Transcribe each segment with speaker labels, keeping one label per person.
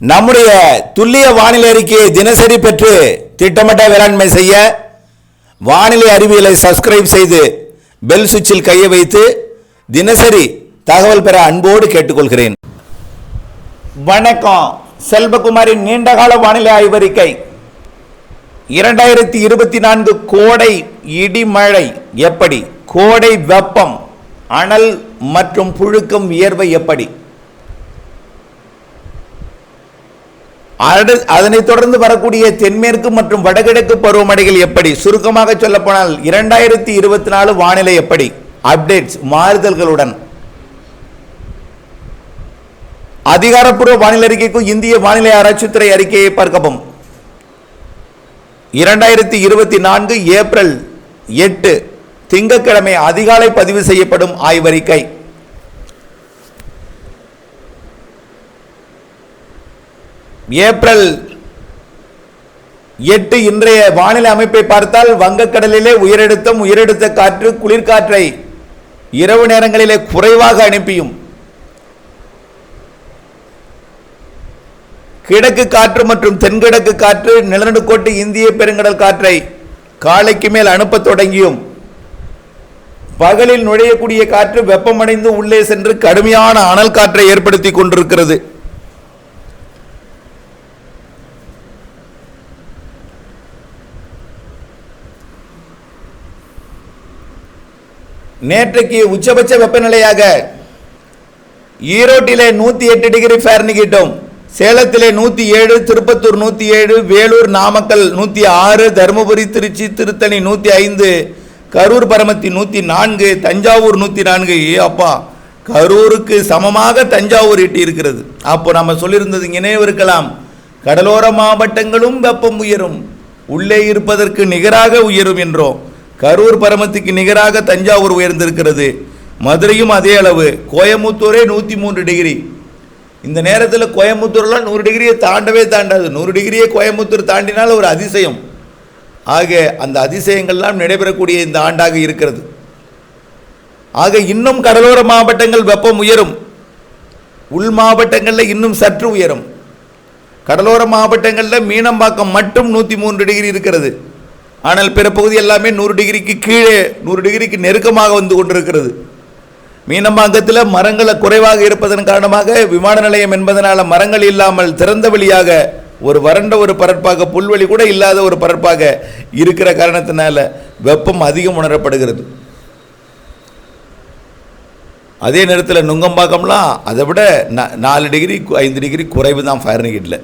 Speaker 1: நம்முடைய துல்லிய வானிலை அறிக்கையை தினசரி பெற்று திட்டமிட்ட வேளாண்மை செய்ய வானிலை அறிவியலை சப்ஸ்கிரைப் செய்து பெல் சுவிட்சில் கையை வைத்து தினசரி தகவல் பெற அன்போடு கேட்டுக்கொள்கிறேன். வணக்கம். செல்வகுமாரின் நீண்டகால வானிலை ஆய்வறிக்கை. இரண்டாயிரத்தி இருபத்தி நான்கு கோடை இடிமழை எப்படி? கோடை வெப்பம் அனல் மற்றும் புழுக்கம் வியர்வை எப்படி? அதனைத் தொடர்ந்து வரக்கூடிய தென்மேற்கு மற்றும் வடகிழக்கு பருவமழைகள் எப்படி? சுருக்கமாக சொல்லப்போனால் இரண்டாயிரத்தி இருபத்தி நாலு வானிலை எப்படி? அப்டேட்ஸ் மாறுதல்களுடன். அதிகாரப்பூர்வ வானிலை அறிக்கைக்கும் இந்திய வானிலை ஆராய்ச்சித்துறை அறிக்கையை பார்க்கவும். இரண்டாயிரத்தி இருபத்தி நான்கு ஏப்ரல் எட்டு திங்கட்கிழமை அதிகாலை பதிவு செய்யப்படும் ஆய்வறிக்கை. ஏப்ரல் எட்டு இன்றைய வானிலை அமைப்பை பார்த்தால் வங்கக்கடலிலே உயரழுத்தம் உயரழுத்த காற்று குளிர்காற்றை இரவு நேரங்களிலே குறைவாக அனுப்பியும். கிழக்கு காற்று மற்றும் தென்கிழக்கு காற்று நிலநடுக்கோட்டு இந்திய பெருங்கடல் காற்றை காலைக்கு மேல் அனுப்பத் தொடங்கியும். பகலில் நுழையக்கூடிய காற்று வெப்பமடைந்து உள்ளே சென்று கடுமையான அனல் காற்றை ஏற்படுத்தி கொண்டிருக்கிறது. நேற்றைக்கு உச்சபட்ச வெப்பநிலையாக ஈரோட்டிலே நூற்றி எட்டு டிகிரி ஃபாரன்ஹீட்டும் சேலத்திலே நூற்றி ஏழு திருப்பத்தூர் நூற்றி ஏழு வேலூர் நாமக்கல் நூற்றி ஆறு தருமபுரி திருச்சி திருத்தணி நூற்றி ஐந்து கரூர் பரமத்தி நூற்றி நான்கு தஞ்சாவூர் நூற்றி நான்கு. ஏ அப்பா கரூருக்கு சமமாக தஞ்சாவூர் எட்டி இருக்கிறது அப்போ நம்ம சொல்லியிருந்தது இங்கே இருக்கலாம். கடலோர மாவட்டங்களும் வெப்பம் உயரும். உள்ளே இருப்பதற்கு நிகராக உயரும் என்றோம். கரூர் பரமத்துக்கு நிகராக தஞ்சாவூர் உயர்ந்திருக்கிறது. மதுரையும் அதே அளவு. கோயமுத்தூரே நூற்றி மூன்று டிகிரி. இந்த நேரத்தில் கோயம்புத்தூர்லாம் நூறு டிகிரியை தாண்டவே தாண்டாது. நூறு டிகிரியை கோயம்புத்தூர் தாண்டினால் ஒரு அதிசயம். ஆக அந்த அதிசயங்கள்லாம் நடைபெறக்கூடிய இந்த ஆண்டாக இருக்கிறது. ஆக இன்னும் கடலோர மாவட்டங்கள் வெப்பம் உயரும். உள் மாவட்டங்களில் இன்னும் சற்று உயரும். கடலோர மாவட்டங்களில் மீனம்பாக்கம் மட்டும் நூற்றி மூன்று டிகிரி இருக்கிறது. ஆனால் பிற பகுதி எல்லாமே நூறு டிகிரிக்கு கீழே நூறு டிகிரிக்கு நெருக்கமாக வந்து கொண்டிருக்கிறது. மீனம்பாக்கத்தில் மரங்களை குறைவாக இருப்பதன் காரணமாக விமான நிலையம் என்பதனால் மரங்கள் இல்லாமல் திறந்த வழியாக ஒரு வறண்ட ஒரு பரப்பாக புல்வெளி கூட இல்லாத ஒரு பரப்பாக இருக்கிற காரணத்தினால வெப்பம் அதிகம் உணரப்படுகிறது. அதே நேரத்தில் நுங்கம்பாக்கம்லாம் அதை விட நா- நாலு டிகிரி ஐந்து டிகிரி குறைவு தான் ஃபாரன்ஹீட்டில்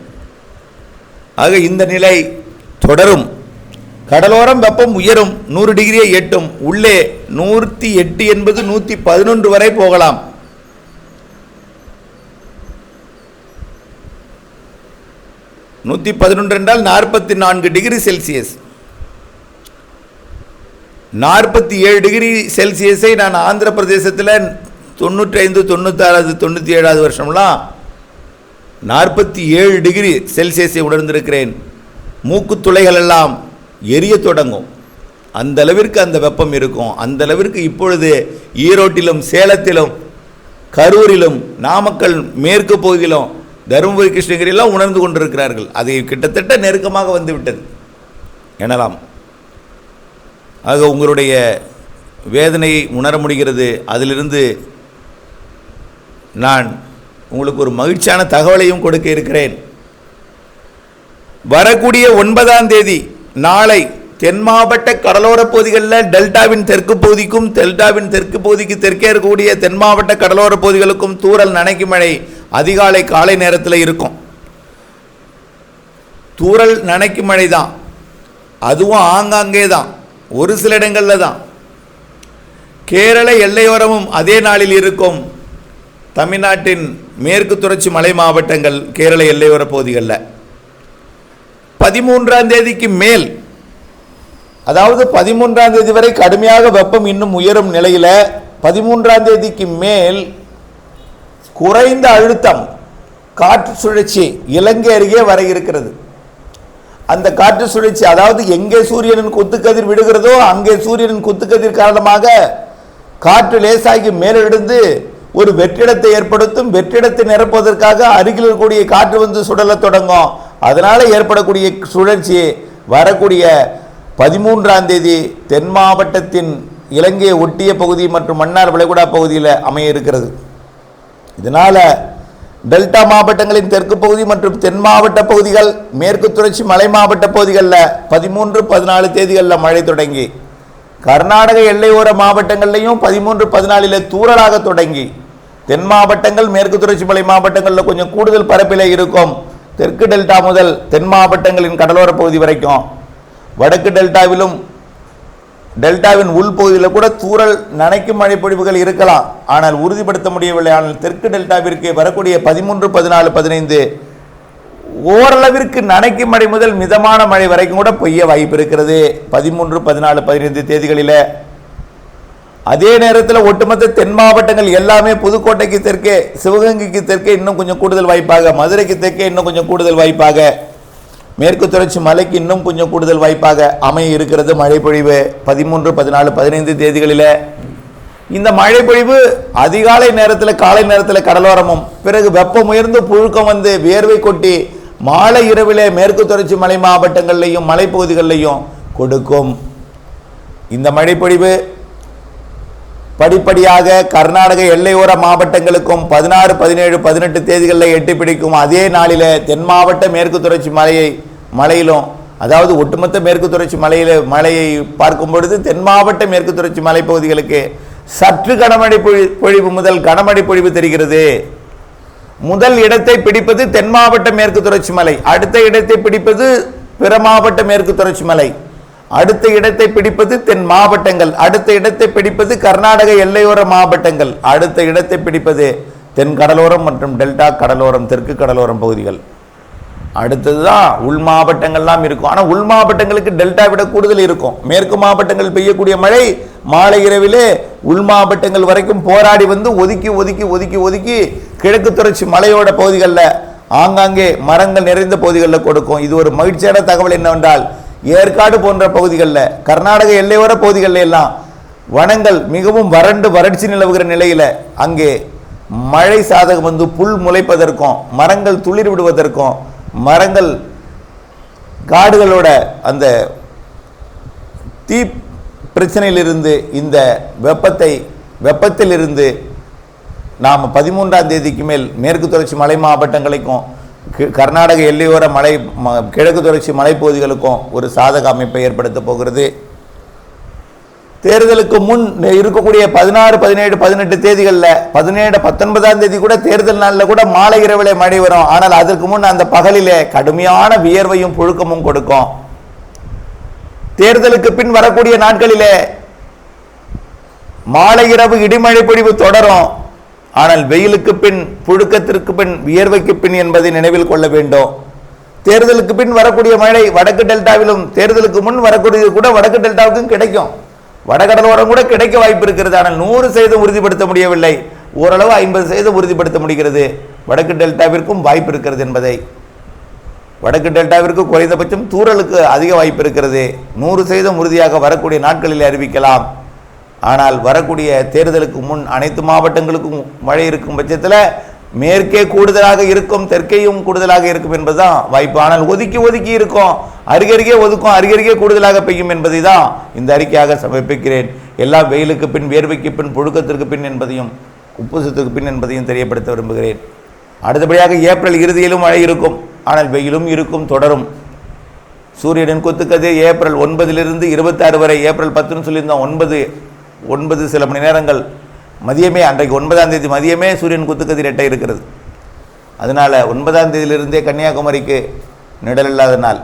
Speaker 1: ஆக இந்த நிலை தொடரும். கடலோரம் வெப்பம் உயரும் நூறு டிகிரியை எட்டும். உள்ளே நூற்றி எட்டு என்பது நூற்றி பதினொன்று வரை போகலாம். நூற்றி பதினொன்று என்றால் நாற்பத்தி நான்கு டிகிரி செல்சியஸ். நாற்பத்தி ஏழு டிகிரி செல்சியஸை நான் ஆந்திர பிரதேசத்தில் தொண்ணூற்றி ஐந்து தொண்ணூத்தாறாவது தொண்ணூற்றி ஏழாவது வருஷம்லாம் நாற்பத்தி ஏழு டிகிரி செல்சியஸை உணர்ந்திருக்கிறேன். மூக்குத் துளைகள் எல்லாம் எரிய தொடங்கும். அந்த அளவிற்கு அந்த வெப்பம் இருக்கும். அந்த அளவிற்கு இப்பொழுது ஈரோட்டிலும் சேலத்திலும் கரூரிலும் நாமக்கல் மேற்கு பகுதியிலும் தருமபுரி கிருஷ்ணகிரியெல்லாம் உணர்ந்து கொண்டிருக்கிறார்கள். அது கிட்டத்தட்ட நெருக்கமாக வந்துவிட்டது. எனலாம். ஆக உங்களுடைய வேதனையை உணர முடிகிறது. அதிலிருந்து நான் உங்களுக்கு ஒரு மகிழ்ச்சியான தகவலையும் கொடுக்க இருக்கிறேன். வரக்கூடிய ஒன்பதாம் தேதி நாளை தென் மாவட்ட கடலோர பகுதிகளில் டெல்டாவின் தெற்கு பகுதிக்கும் டெல்டாவின் தெற்கு பகுதிக்கு தெற்கே இருக்கக்கூடிய தென் மாவட்ட கடலோர பகுதிகளுக்கும் தூரல் நனைக்கும் மழை அதிகாலை காலை நேரத்தில் இருக்கும். தூரல் நனைக்கும் மழை தான். அதுவும் ஆங்காங்கே தான். ஒரு சில இடங்களில் தான். கேரள எல்லையோரமும் அதே நாளில் இருக்கும் தமிழ்நாட்டின் மேற்கு தொடர்ச்சி மலை மாவட்டங்கள் கேரள எல்லையோர பகுதிகளில். பதிமூன்றாம் தேதிக்கு மேல் அதாவது பதிமூன்றாம் தேதி வரை கடுமையாக வெப்பம் இன்னும் உயரும் நிலையில் பதிமூன்றாம் தேதிக்கு மேல் குறைந்த அழுத்தம் காற்று சுழற்சி இலங்கை அருகே வர இருக்கிறது. அந்த காற்று சுழற்சி அதாவது எங்கே சூரியனின் குத்துக்கதிர் விடுகிறதோ அங்கே சூரியனின் குத்துக்கதிர் காரணமாக காற்று லேசாகி மேலெழுந்து ஒரு வெற்றிடத்தை ஏற்படுத்தும் வெற்றிடத்தை நிரப்புவதற்காக அருகில் இருக்கக்கூடிய காற்று வந்து சுடலத் தொடங்கும். அதனால் ஏற்படக்கூடிய சுழற்சி வரக்கூடிய பதிமூன்றாம் தேதி தென் மாவட்டத்தின் இலங்கையை ஒட்டிய பகுதி மற்றும் மன்னார் வளைகுடா பகுதியில் அமைய இருக்கிறது. இதனால் டெல்டா மாவட்டங்களின் தெற்கு பகுதி மற்றும் தென் மாவட்ட பகுதிகள் மேற்கு தொடர்ச்சி மலை மாவட்ட பகுதிகளில் பதிமூன்று பதினாலு தேதிகளில் மழை தொடங்கி கர்நாடக எல்லையோர மாவட்டங்கள்லையும் பதிமூன்று பதினாலில் தூறலாக தொடங்கி தென் மாவட்டங்கள் மேற்கு தொடர்ச்சி மலை மாவட்டங்களில் கொஞ்சம் கூடுதல் பரப்பில் இருக்கும். தெற்கு டெல்டா முதல் தென் மாவட்டங்களின் கடலோர பகுதி வரைக்கும் வடக்கு டெல்டாவிலும் டெல்டாவின் உள்பகுதியில் கூட தூரல் நனைக்கும் மழை பொழிவுகள் இருக்கலாம். ஆனால் உறுதிப்படுத்த முடியவில்லை. ஆனால் தெற்கு டெல்டாவிற்கு வரக்கூடிய பதிமூன்று பதினாலு பதினைந்து ஓரளவிற்கு நனைக்கும் மழை முதல் மிதமான மழை வரைக்கும் கூட பெய்ய வாய்ப்பு இருக்கிறது. பதிமூன்று பதினாலு பதினைந்து தேதிகளில் அதே நேரத்தில் ஒட்டுமொத்த தென் மாவட்டங்கள் எல்லாமே புதுக்கோட்டைக்கு தெற்கே சிவகங்கைக்கு தெற்கே இன்னும் கொஞ்சம் கூடுதல் வாய்ப்பாக மதுரைக்கு தெற்கே இன்னும் கொஞ்சம் கூடுதல் வாய்ப்பாக மேற்கு தொடர்ச்சி மலைக்கு இன்னும் கொஞ்சம் கூடுதல் வாய்ப்பாக அமைய இருக்கிறது. மழை பொழிவு பதிமூன்று பதினாலு பதினைந்து தேதிகளில். இந்த மழை பொழிவு அதிகாலை நேரத்தில் காலை நேரத்தில் கடலோரமும் பிறகு வெப்பம் உயர்ந்து புழுக்கம் வந்து வியர்வை கொட்டி மாலை இரவிலே மேற்கு தொடர்ச்சி மலை மாவட்டங்கள்லையும் மலைப்பகுதிகளிலையும் கொடுக்கும். இந்த மழைப்பொழிவு படிப்படியாக கர்நாடக எல்லையோர மாவட்டங்களுக்கும் பதினாறு பதினேழு பதினெட்டு தேதிகளில் எட்டி பிடிக்கும் அதே நாளில் தென் மாவட்ட மேற்கு தொடர்ச்சி மலையை மலையிலும் அதாவது ஒட்டுமொத்த மேற்கு தொடர்ச்சி மலையில் மலையை பார்க்கும் பொழுது தென் மாவட்ட மேற்கு தொடர்ச்சி மலைப்பகுதிகளுக்கு சற்று கனமழை பொழி- பொழிவு முதல் கனமழை பொழிவு தெரிகிறது. முதல் இடத்தை பிடிப்பது தென் மாவட்ட மேற்கு தொடர்ச்சி மலை அடுத்த இடத்தை பிடிப்பது பிற மாவட்ட மேற்கு தொடர்ச்சி மலை. அடுத்த இடத்தை பிடிப்பது தென் மாவட்டங்கள். அடுத்த இடத்தை பிடிப்பது கர்நாடக எல்லையோர மாவட்டங்கள். அடுத்த இடத்தை பிடிப்பது தென் கடலோரம் மற்றும் டெல்டா கடலோரம் தெற்கு கடலோரம் பகுதிகள். அடுத்தது தான் உள் மாவட்டங்கள்லாம் இருக்கும். ஆனால் உள் மாவட்டங்களுக்கு டெல்டா விட கூடுதல் இருக்கும். மேற்கு மாவட்டங்கள் பெய்யக்கூடிய மழை மாலை இரவிலே உள் மாவட்டங்கள் வரைக்கும் போராடி வந்து ஒதுக்கி ஒதுக்கி ஒதுக்கி ஒதுக்கி கிழக்கு தொடர்ச்சி மலையோட பகுதிகளில் ஆங்காங்கே மரங்கள் நிறைந்த பகுதிகளில் கொடுக்கும். இது ஒரு மகிழ்ச்சியான தகவல் என்னவென்றால் ஏற்காடு போன்ற பகுதிகளில் கர்நாடக எல்லையோர பகுதிகளில் எல்லாம் வனங்கள் மிகவும் வறண்டு வறட்சி நிலவுகிற நிலையில் அங்கே மழை சாதகம் வந்து புல் முளைப்பதற்கும் மரங்கள் துளிர் விடுவதற்கும் மரங்கள் காடுகளோட அந்த தீ பிரச்சனையிலிருந்து இந்த வெப்பத்தை வெப்பத்திலிருந்து நாம் பதிமூன்றாம் தேதிக்கு மேல் மேற்கு தொடர்ச்சி மலை மாவட்டங்களுக்கும் கர்நாடக எல்லையோர மலை ம- கிழக்கு தொடர்ச்சி மலைப்பகுதிகளுக்கும் ஒரு சாதக அமைப்பை ஏற்படுத்த போகிறது. தேர்தலுக்கு முன் இருக்கக்கூடிய பதினாறு பதினேழு பதினெட்டு தேதிகளில் பதினேழு பத்தொன்பதாம் தேதி கூட தேர்தல் நாளில் கூட மாலை இரவிலே மழை வரும். ஆனால் அதற்கு முன் அந்த பகலிலே கடுமையான வியர்வையும் புழுக்கமும் கொடுக்கும். தேர்தலுக்கு பின் வரக்கூடிய நாட்களிலே மாலை இரவு இடிமழை பொழிவு தொடரும். ஆனால் வெயிலுக்கு பின் புழுக்கத்திற்கு பின் வியர்வைக்கு பின் என்பதை நினைவில் கொள்ள வேண்டும். தேர்தலுக்கு பின் வரக்கூடிய மழை வடக்கு டெல்டாவிலும் தேர்தலுக்கு முன் வரக்கூடியது கூட வடக்கு டெல்டாவுக்கும் கிடைக்கும். வடகடலோரம் கூட கிடைக்க வாய்ப்பு இருக்கிறது. ஆனால் நூறு சதவீதம் உறுதிப்படுத்த முடியவில்லை. ஓரளவு ஐம்பது சதவீதம் உறுதிப்படுத்த முடிகிறது. வடக்கு டெல்டாவிற்கும் வாய்ப்பு இருக்கிறது என்பதை. வடக்கு டெல்டாவிற்கு குறைந்தபட்சம் தூறலுக்கு அதிக வாய்ப்பு இருக்கிறது. நூறு சதவீதம் உறுதியாக வரக்கூடிய நாட்களில் அறிவிக்கலாம். ஆனால் வரக்கூடிய தேர்தலுக்கு முன் அனைத்து மாவட்டங்களுக்கும் மழை இருக்கும் பட்சத்தில் மேற்கே கூடுதலாக இருக்கும் தெற்கேயும் கூடுதலாக இருக்கும் என்பதுதான் வாய்ப்பு. ஆனால் ஒதுக்கி ஒதுக்கி இருக்கும் அருகருகே ஒதுக்கும் அருகருகே கூடுதலாக பெய்யும் என்பதை தான் இந்த அறிக்கையாக சமர்ப்பிக்கிறேன். எல்லாம் வெயிலுக்கு பின் வேர்வைக்கு பின் புழுக்கத்திற்கு பின் என்பதையும் உப்புசத்துக்கு பின் என்பதையும் தெரியப்படுத்த விரும்புகிறேன். அடுத்தபடியாக ஏப்ரல் இறுதியிலும் மழை இருக்கும். ஆனால் வெயிலும் இருக்கும் தொடரும். சூரியனின் கொத்துக்கதிர் ஏப்ரல் ஒன்பதிலிருந்து இருபத்தாறு வரை ஏப்ரல் பத்துன்னு சொல்லியிருந்தோம் ஒன்பது ஒன்பது சில மணி நேரங்கள் மதியமே அன்றைக்கு ஒன்பதாம் தேதி மதியமே சூரியன் குத்துக்கதிர் எட்ட இருக்கிறது. அதனால் ஒன்பதாம் தேதியிலிருந்தே கன்னியாகுமரிக்கு நிழல் இல்லாத நாள்.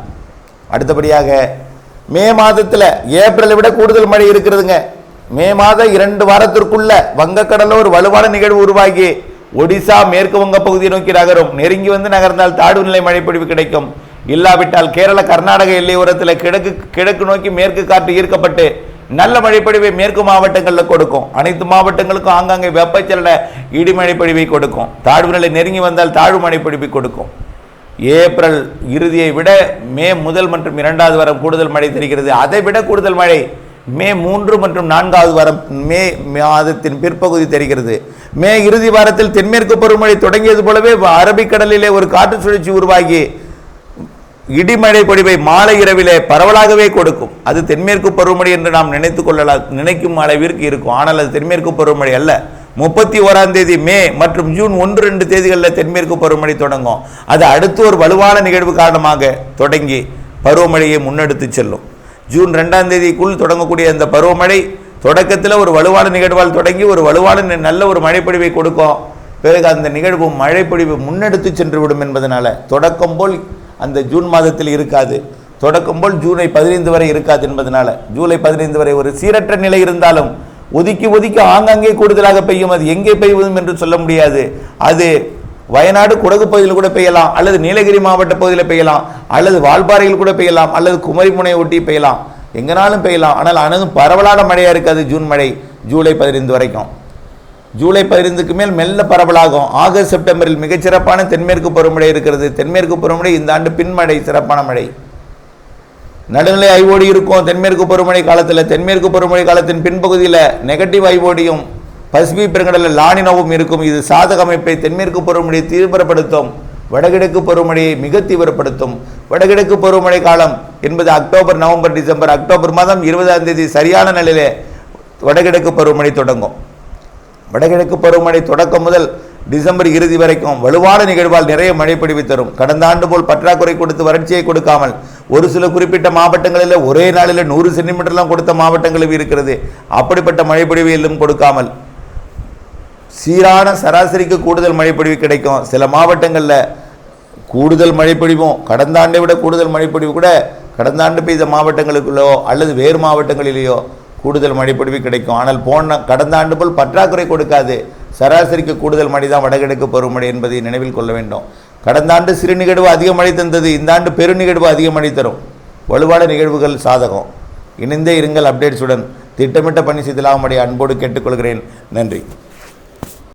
Speaker 1: அடுத்தபடியாக மே மாதத்தில் ஏப்ரலை விட கூடுதல் மழை இருக்கிறதுங்க. மே மாதம் இரண்டு வாரத்திற்குள்ள வங்கக்கடலில் ஒரு வலுவான நிகழ்வு உருவாகி ஒடிசா மேற்கு வங்க பகுதியை நோக்கி நகரும். நெருங்கி வந்து நகர்ந்தால் தாழ்வு நிலை மழைப்பொழிவு கிடைக்கும். இல்லாவிட்டால் கேரள கர்நாடக எல்லையோரத்தில் கிழக்கு கிழக்கு நோக்கி மேற்கு காற்று ஈர்க்கப்பட்டு நல்ல மழைப்பொழிவை மேற்கு மாவட்டங்களில் கொடுக்கும். அனைத்து மாவட்டங்களுக்கும் ஆங்காங்கே வெப்பச்சலன இடிமழைப்பொழிவை கொடுக்கும். தாழ்வு நிலை நெருங்கி வந்தால் தாழ்வு மழைப்பொழிவை கொடுக்கும். ஏப்ரல் இறுதியை விட மே முதல் மற்றும் இரண்டாவது வாரம் கூடுதல் மழை தெரிகிறது. அதை விட கூடுதல் மழை மே மூன்று மற்றும் நான்காவது வாரம் மே மாதத்தின் பிற்பகுதி தெரிகிறது. மே இறுதி வாரத்தில் தென்மேற்கு பருவமழை தொடங்கியது போலவே அரபிக்கடலிலே ஒரு காற்று சுழற்சி உருவாகி இடிமழை பொழிவை மாலை இரவிலே பரவலாகவே கொடுக்கும். அது தென்மேற்கு பருவமழை என்று நாம் நினைத்துக் கொள்ளலாம் நினைக்கும் அளவிற்கு இருக்கும். ஆனால் அது தென்மேற்கு பருவமழை அல்ல. முப்பத்தி ஓராம் தேதி மே மற்றும் ஜூன் ஒன்று ரெண்டு தேதிகளில் தென்மேற்கு பருவமழை தொடங்கும். அது அடுத்து ஒரு வலுவான நிகழ்வு காரணமாக தொடங்கி பருவமழையை முன்னெடுத்து செல்லும். ஜூன் ரெண்டாம் தேதிக்குள் தொடங்கக்கூடிய அந்த பருவமழை தொடக்கத்தில் ஒரு வலுவான நிகழ்வால் தொடங்கி ஒரு வலுவான நல்ல ஒரு மழைப்பொழிவை கொடுக்கும். பிறகு அந்த நிகழ்வு மழைப்பொழிவு முன்னெடுத்து சென்று விடும் என்பதனால தொடக்கம் போல் அந்த ஜூன் மாதத்தில் இருக்காது. தொடக்கம் போல் ஜூலை பதினைந்து வரை இருக்காது என்பதனால ஜூலை பதினைந்து வரை ஒரு சீரற்ற நிலை இருந்தாலும் ஒதுக்கி ஒதுக்கி ஆங்காங்கே கூடுதலாக பெய்யும். அது எங்கே பெய்வதும் என்று சொல்ல முடியாது. அது வயநாடு குடகு பகுதியில் கூட பெய்யலாம் அல்லது நீலகிரி மாவட்ட பகுதியில் பெய்யலாம் அல்லது வால்பாறையில் கூட பெய்யலாம் அல்லது குமரிமுனை ஒட்டி பெய்யலாம். எங்கனாலும் பெய்யலாம். ஆனால் அனதும் பரவலான மழையாக இருக்காது ஜூன் மழை ஜூலை பதினைந்து வரைக்கும். ஜூலை பதினைந்துக்கு மேல் மெல்ல பரவலாகும். ஆகஸ்ட் செப்டம்பரில் மிகச்சிறப்பான தென்மேற்கு பருவமழை இருக்கிறது. தென்மேற்கு பருவமழை இந்த ஆண்டு பின்மழை சிறப்பான மழை. நடுநிலை ஐவோடி இருக்கும். தென்மேற்கு பருவமழை காலத்தில் தென்மேற்கு பருவமழை காலத்தின் பின்பகுதியில் நெகட்டிவ் ஐவோடியும் பசிபிக் பெருங்கடலில் லானினோவும் இருக்கும். இது சாதக அமைப்பை தென்மேற்கு பருவமழையை தீவிரப்படுத்தும். வடகிழக்கு பருவமழையை மிக தீவிரப்படுத்தும். வடகிழக்கு பருவமழை காலம் என்பது அக்டோபர் நவம்பர் டிசம்பர் அக்டோபர் மாதம் இருபதாம் தேதி சரியான நிலையிலே வடகிழக்கு பருவமழை தொடங்கும். வடகிழக்கு பருவமழை தொடக்கம் முதல் டிசம்பர் இறுதி வரைக்கும் வலுவான நிகழ்வால் நிறைய மழை பொழிவு தரும். கடந்த ஆண்டு போல் பற்றாக்குறை கொடுத்து வறட்சியை கொடுக்காமல் ஒரு சில குறிப்பிட்ட மாவட்டங்களில் ஒரே நாளில் நூறு சென்டிமீட்டர்லாம் கொடுத்த மாவட்டங்களும் இருக்கிறது. அப்படிப்பட்ட மழை பொழிவு கொடுக்காமல் சீரான சராசரிக்கு கூடுதல் மழைப்பொழிவு கிடைக்கும். சில மாவட்டங்களில் கூடுதல் மழைப்பொழிவும் கடந்த ஆண்டை விட கூடுதல் மழைப்பொழிவு கூட கடந்த ஆண்டு பெய்த மாவட்டங்களுக்குள்ளோ அல்லது வேறு மாவட்டங்களிலேயோ கூடுதல் மழைப்பொழிவு கிடைக்கும். ஆனால் போன கடந்த ஆண்டு போல் பற்றாக்குறை கொடுக்காது. சராசரிக்கு கூடுதல் மழை தான் வடகிழக்கு பருவமழை என்பதை நினைவில் கொள்ள வேண்டும். கடந்த ஆண்டு சிறு நிகழ்வு அதிக மழை தந்தது. இந்த ஆண்டு பெரு நிகழ்வு அதிக மழை தரும். வலுவான நிகழ்வுகள் சாதகம். இணைந்தே இருங்கள் அப்டேட்ஸுடன். திட்டமிட்ட பணி செய்தலாமடைய அன்போடு கேட்டுக்கொள்கிறேன். நன்றி.